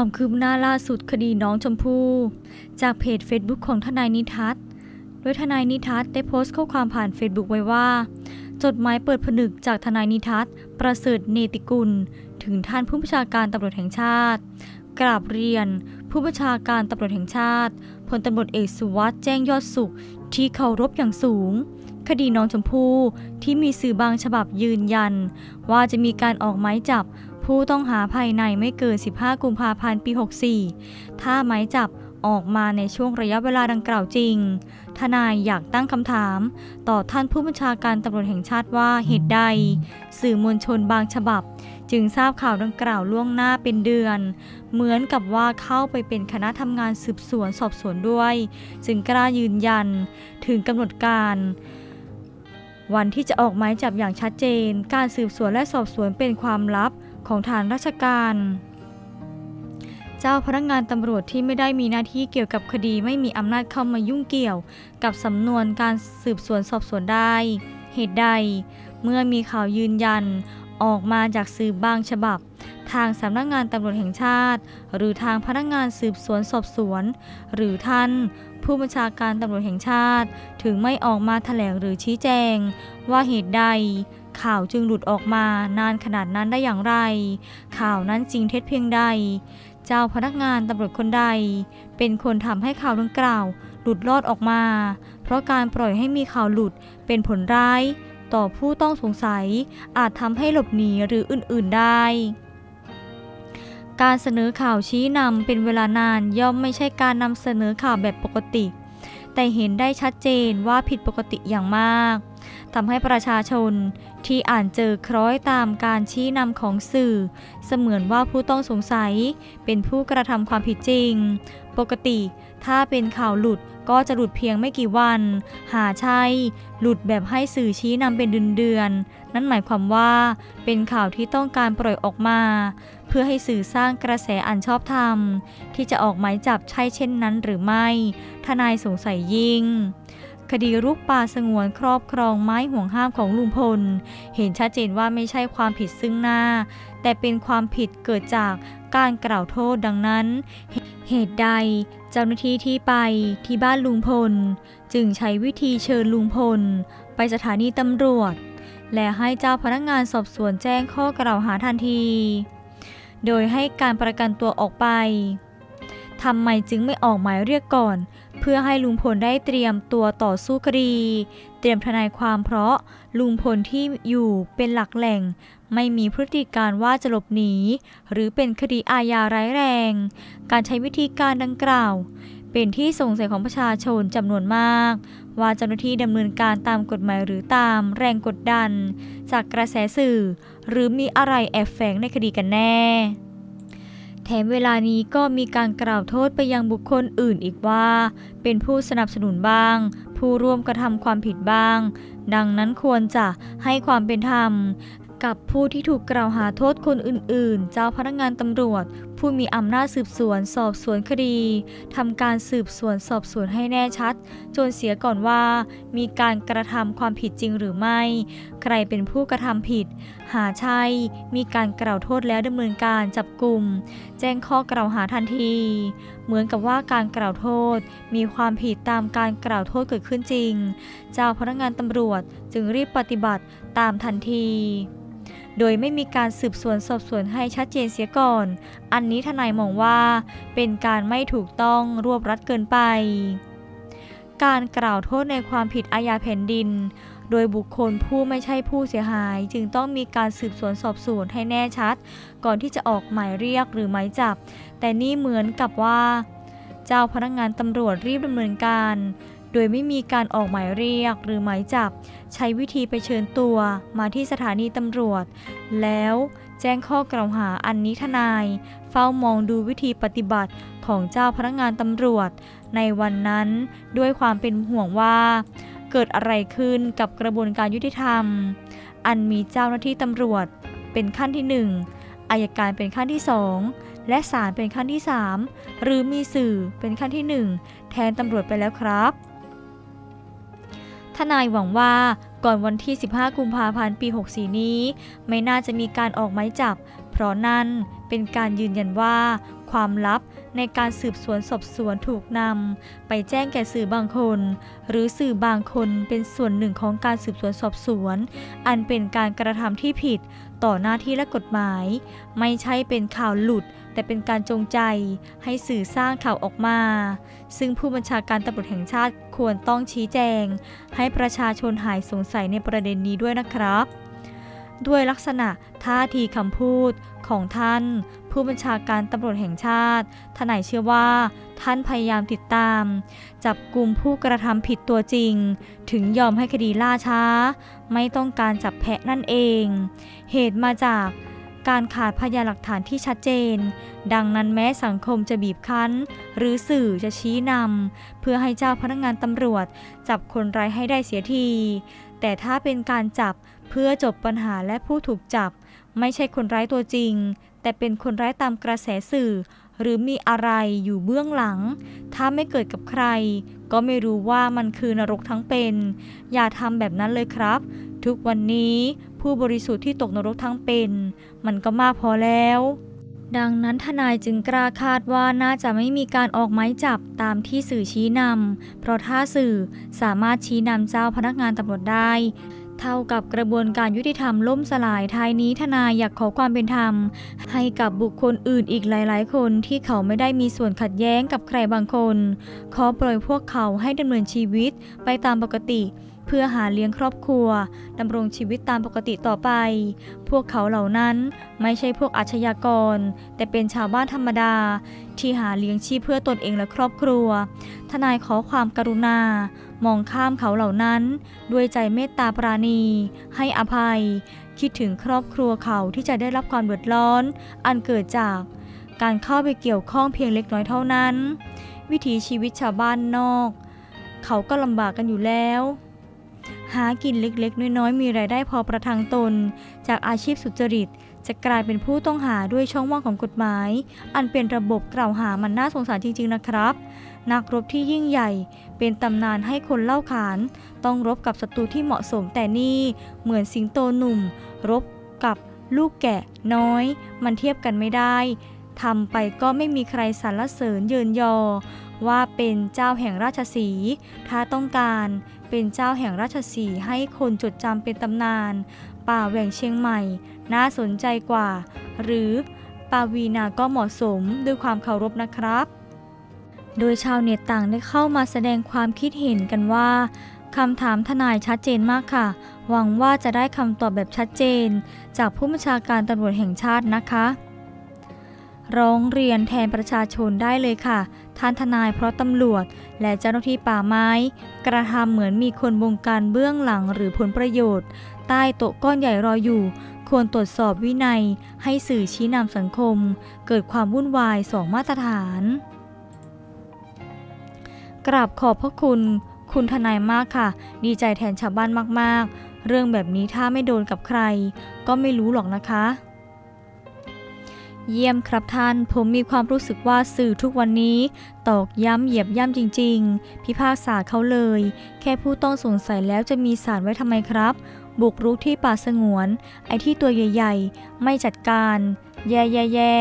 ความคืบหน้าล่าสุดคดีน้องชมพู่จากเพจ Facebook ของทนายนิทัศน์โดยทนายนิทัศน์ได้โพสต์ข้อความผ่าน Facebook ไว้ว่า จดหมายเปิดผนึกจากทนายนิทัศน์ ประเสริฐเนติกุล ถึงท่านผู้บัญชาการตำรวจแห่งชาติ กราบเรียน ผู้บัญชาการตำรวจแห่งชาติพลตำรวจเอกสุวัสด์แจ้งยอดสุข ที่เคารพอย่างสูงคดีน้องชมพู่ที่มีสื่อบางฉบับยืนยัน ว่าจะมีการออกหมายจับ ผู้ต้องหาภายในไม่เกิน 15 กุมภาพันธ์ ปี 64 ถ้าหมายจับออกมาในช่วงระยะเวลาดังกล่าวจริง ทนายอยากตั้งคำถาม ต่อท่านผู้บัญชาการตำรวจแห่งชาติว่าเหตุใด สื่อมวลชนบางฉบับ จึงทราบข่าวดังกล่าวล่วงหน้าเป็นเดือน เหมือนกับว่าเข้าไปเป็นคณะทำงานสืบสวนสอบสวนด้วย จึงกล้ายืนยัน ถึงกำหนดการวันที่จะออกหมายจับอย่างชัดเจน การสืบสวนและสอบสวนเป็นความลับ ของฐานราชการ เจ้าพนักงานตำรวจที่ไม่ได้มีหน้าที่เกี่ยวกับคดีไม่มีอำนาจเข้ามายุ่งเกี่ยว กับสำนวนการสืบสวนสอบสวนได้ เหตุใด เมื่อมีข่าวยืนยันออกมาจากสื่อบางฉบับ ทางสำนักงานตำรวจแห่งชาติ หรือทางพนักงานสืบสวนสอบสวน หรือท่าน ผู้บัญชาการตำรวจแห่งชาติ ถึงไม่ออกมาแถลงหรือชี้แจง ว่าเหตุใด ข่าวจึงหลุดออกมานานขนาดนั้นได้อย่างไร ข่าวนั้นจริงเท็จเพียงใด เจ้าพนักงานตำรวจคนใด เป็นคนทำให้ข่าวดังกล่าว หลุดลอดออกมา เพราะการปล่อยให้มีข่าวหลุดเป็นผลร้าย ต่อผู้ต้องสงสัยอาจทำให้หลบหนีหรืออื่น ๆได้การเสนอข่าวชี้นำเป็นเวลานานย่อมไม่ใช่การนำเสนอข่าวแบบปกติ แต่เห็นได้ชัดเจนว่าผิดปกติอย่างมาก ทำให้ประชาชนที่อ่านเจอคล้อยตามการชี้นำของสื่อ เสมือนว่าผู้ต้องสงสัย เป็นผู้กระทำความผิดจริง ปกติถ้าเป็นข่าวหลุดก็จะหลุดเพียงไม่กี่วัน หาใช่ หลุดแบบให้สื่อชี้นำเป็นเดือนๆ นั่นหมายความว่าเป็นข่าวที่ต้องการปล่อยออกมา เพื่อให้สื่อสร้างกระแสอันชอบธรรม ที่จะออกหมายจับใช่เช่นนั้นหรือไม่ ทนายสงสัยยิ่ง คดีรุกป่าสงวนครอบครองไม้ห่วงห้ามของลุงพล เห็นชัดเจนว่าไม่ใช่ความผิดซึ่งหน้า แต่เป็นความผิดเกิดจากการกล่าวโทษดังนั้น เหตุใดเจ้าหน้าที่ที่ไปที่บ้านลุงพล จึงใช้วิธีเชิญลุงพล ไปสถานีตำรวจ และให้เจ้าพนักงานสอบสวนแจ้งข้อกล่าวหาทันที โดยให้การประกันตัวออกไป ทำไมจึงไม่ออกหมายเรียกก่อน เพื่อให้ลุงพลได้เตรียมตัวต่อสู้คดี เตรียมทนายความเพราะลุงพลที่อยู่เป็นหลักแหล่ง ไม่มีพฤติการว่าจะหลบหนี หรือเป็นคดีอาญาร้ายแรง การใช้วิธีการดังกล่าว เป็นที่สงสัยของประชาชนจำนวนมาก ว่าเจ้าหน้าที่ดำเนินการตามกฎหมายหรือตามแรงกดดัน จากกระแสสื่อ หรือมีอะไรแอบแฝงในคดีกันแน่ แถมเวลานี้ก็มีการกล่าวโทษไปยังบุคคลอื่นอีกว่า เป็นผู้สนับสนุนบ้าง ผู้ร่วมกระทำความผิดบ้าง ดังนั้นควรจะให้ความเป็นธรรมกับผู้ที่ถูกกล่าวหาโทษคนอื่น ๆ เจ้าพนักงานตำรวจ ผู้มีอำนาจสืบสวนสอบสวนคดีทำการสืบสวนสอบสวนให้แน่ชัด จนเสียก่อนว่า มีการกระทำความผิดจริงหรือไม่ ใครเป็นผู้กระทำผิด หาใช่มีการกล่าวโทษแล้วดำเนินการจับกลุ่ม แจ้งข้อกล่าวหาทันที เหมือนกับว่าการกล่าวโทษ มีความผิดตามการกล่าวโทษเกิดขึ้นจริง เจ้าพนักงานตำรวจจึงรีบปฏิบัติตามทันทีโดยไม่มีการสืบสวนสอบสวนให้ชัดเจนเสียก่อน อันนี้ทนายมองว่าเป็นการไม่ถูกต้องรวบรัดเกินไป การกล่าวโทษในความผิดอาญาแผ่นดิน โดยบุคคลผู้ไม่ใช่ผู้เสียหาย จึงต้องมีการสืบสวนสอบสวนให้แน่ชัด ก่อนที่จะออกหมายเรียกหรือหมายจับ แต่นี่เหมือนกับว่า เจ้าพนักงานตำรวจรีบดำเนินการ โดยไม่มีการออกหมายเรียกหรือหมายจับ ใช้วิธีไปเชิญตัวมาที่สถานีตำรวจ แล้วแจ้งข้อกล่าวหาอันนี้ทนาย เฝ้ามองดูวิธีปฏิบัติของเจ้าพนักงานตำรวจ ในวันนั้นด้วยความเป็นห่วงว่า เกิดอะไรขึ้นกับกระบวนการยุติธรรม อันมีเจ้าหน้าที่ตำรวจเป็นขั้นที่หนึ่งอายการเป็นขั้นที่สองและศาลเป็นขั้นที่สามหรือมีสื่อเป็นขั้นที่หนึ่งแทนตำรวจไปแล้วครับ ทนายหวังว่าก่อนวันที่ 15 กุมภาพันธ์ ปี 64 นี้ ไม่น่าจะมีการออกหมายจับ เพราะนั่นเป็นการยืนยันว่า ความลับในการสืบสวนสอบสวนถูกนำไปแจ้งแก่สื่อบางคน หรือสื่อบางคนเป็นส่วนหนึ่งของการสืบสวนสอบสวน อันเป็นการกระทำที่ผิดต่อหน้าที่และกฎหมาย ไม่ใช่เป็นข่าวหลุด แต่เป็นการจงใจให้สื่อสร้างข่าวออกมา ซึ่งผู้บัญชาการตำรวจแห่งชาติควรต้องชี้แจง ให้ประชาชนหายสงสัยในประเด็นนี้ด้วยนะครับด้วยลักษณะท่าทีคำพูดของท่าน ผู้บัญชาการตำรวจแห่งชาติ ทนายเชื่อว่า ท่านพยายามติดตาม จับกลุ่มผู้กระทำผิดตัวจริง ถึงยอมให้คดีล่าช้า ไม่ต้องการจับแพะนั่นเอง เหตุมาจากการขาดพยานหลักฐานที่ชัดเจน ดังนั้นแม้สังคมจะบีบคั้น หรือสื่อจะชี้นำเพื่อให้เจ้าพนักงานตำรวจ จับคนร้ายให้ได้เสียที แต่ถ้าเป็นการจับเพื่อจบปัญหาและผู้ถูกจับ ไม่ใช่คนร้ายตัวจริง แต่เป็นคนร้ายตามกระแสสื่อ หรือมีอะไรอยู่เบื้องหลัง ถ้าไม่เกิดกับใคร ก็ไม่รู้ว่ามันคือนรกทั้งเป็น อย่าทำแบบนั้นเลยครับ ทุกวันนี้ผู้บริสุทธิ์ที่ตกนรกทั้งเป็น มันก็มากพอแล้วดังนั้นทนายจึงกล้าคาดว่าน่าจะไม่มีการออกหมายจับตามที่สื่อชี้นำ เพราะถ้าสื่อสามารถชี้นำเจ้าพนักงานตำรวจได้ เท่ากับกระบวนการยุติธรรมล่มสลายท้ายนี้ทนายอยากขอความเป็นธรรม ให้กับบุคคลอื่นอีกหลาย ๆ คนที่เขาไม่ได้มีส่วนขัดแย้งกับใครบางคน ขอปล่อยพวกเขาให้ดำเนินชีวิตไปตามปกติเพื่อหาเลี้ยงครอบครัวดำรงชีวิตตามปกติต่อไป พวกเขาเหล่านั้นไม่ใช่พวกอาชญากร แต่เป็นชาวบ้านธรรมดา ที่หาเลี้ยงชีพเพื่อตนเองและครอบครัว ทนายขอความกรุณา มองข้ามเขาเหล่านั้น ด้วยใจเมตตาปราณี ให้อภัย คิดถึงครอบครัวเขาที่จะได้รับความเดือดร้อน อันเกิดจากการเข้าไปเกี่ยวข้องเพียงเล็กน้อยเท่านั้น วิถีชีวิตชาวบ้านนอก เขาก็ลำบากกันอยู่แล้ว หากินเล็กๆ น้อยๆ มีรายได้พอประทังตน จากอาชีพสุจริต จะกลายเป็นผู้ต้องหาด้วยช่องว่างของกฎหมาย อันเป็นระบบกล่าวหามันน่าสงสารจริง ๆ นะครับ นักรบที่ยิ่งใหญ่ เป็นตำนานให้คนเล่าขาน ต้องรบกับศัตรูที่เหมาะสมแต่นี่เหมือนสิงโตหนุ่ม รบกับลูกแกะน้อย มันเทียบกันไม่ได้ทำไปก็ไม่มีใครสรรเสริญเยินยอ ว่าเป็นเจ้าแห่งราชสี ถ้าต้องการเป็นเจ้าแห่งราชสีให้คนจดจำเป็นตำนาน ป่าแหว่งเชียงใหม่ น่าสนใจกว่า หรือปาวีนาก็เหมาะสมด้วยความเคารพนะครับ โดยชาวเน็ตต่างได้เข้ามาแสดงความคิดเห็นกันว่าคำถามทนายชัดเจนมากค่ะ หวังว่าจะได้คำตอบแบบชัดเจน จากผู้บัญชาการตำรวจแห่งชาตินะคะ ร้องเรียนแทนประชาชนได้เลยค่ะ ท่านทนายเพราะตำรวจ และเจ้าหน้าที่ป่าไม้ กระทำเหมือนมีคนบงการเบื้องหลังหรือผลประโยชน์ ใต้โต๊ะก้อนใหญ่รออยู่ ควรตรวจสอบวินัย ให้สื่อชี้นำสังคม เกิดความวุ่นวายสองมาตรฐาน กราบขอบพระคุณ คุณทนายมากค่ะ ดีใจแทนชาวบ้านมากๆ เรื่องแบบนี้ถ้าไม่โดนกับใคร ก็ไม่รู้หรอกนะคะ เยี่ยมครับท่าน ผมมีความรู้สึกว่าสื่อทุกวันนี้ตอกย้ำเหยียบย่ำจริง ๆ พิพากษาเขาเลย แค่ผู้ต้องสงสัยแล้วจะมีสารไว้ทำไมครับ บุกรุกที่ป่าสงวน ไอ้ที่ตัวใหญ่ ๆ ไม่จัดการ แย่แย่แย่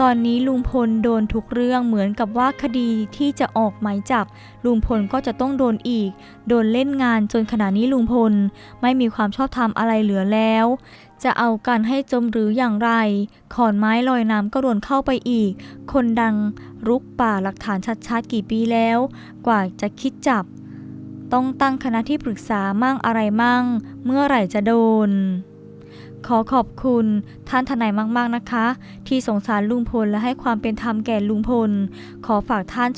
ตอนนี้ลุงพลโดนทุกเรื่องเหมือนกับว่าคดีที่จะออกหมายจับ ลุงพลก็จะต้องโดนอีก โดนเล่นงานจนขณะนี้ลุงพล ไม่มีความชอบธรรมอะไรเหลือแล้ว จะเอากันให้จมหรืออย่างไร ขอนไม้ลอยน้ำก็โดนเข้าไปอีก คนดังรุกป่าหลักฐานชัดๆกี่ปีแล้ว กว่าจะคิดจับ ต้องตั้งคณะที่ปรึกษามั่งอะไรมั่ง เมื่อไหร่จะโดน ขอขอบคุณท่านทนายมาก ๆ นะคะ ที่สงสารลุงพลและให้ความเป็นธรรมแก่ลุงพล ขอฝากท่าน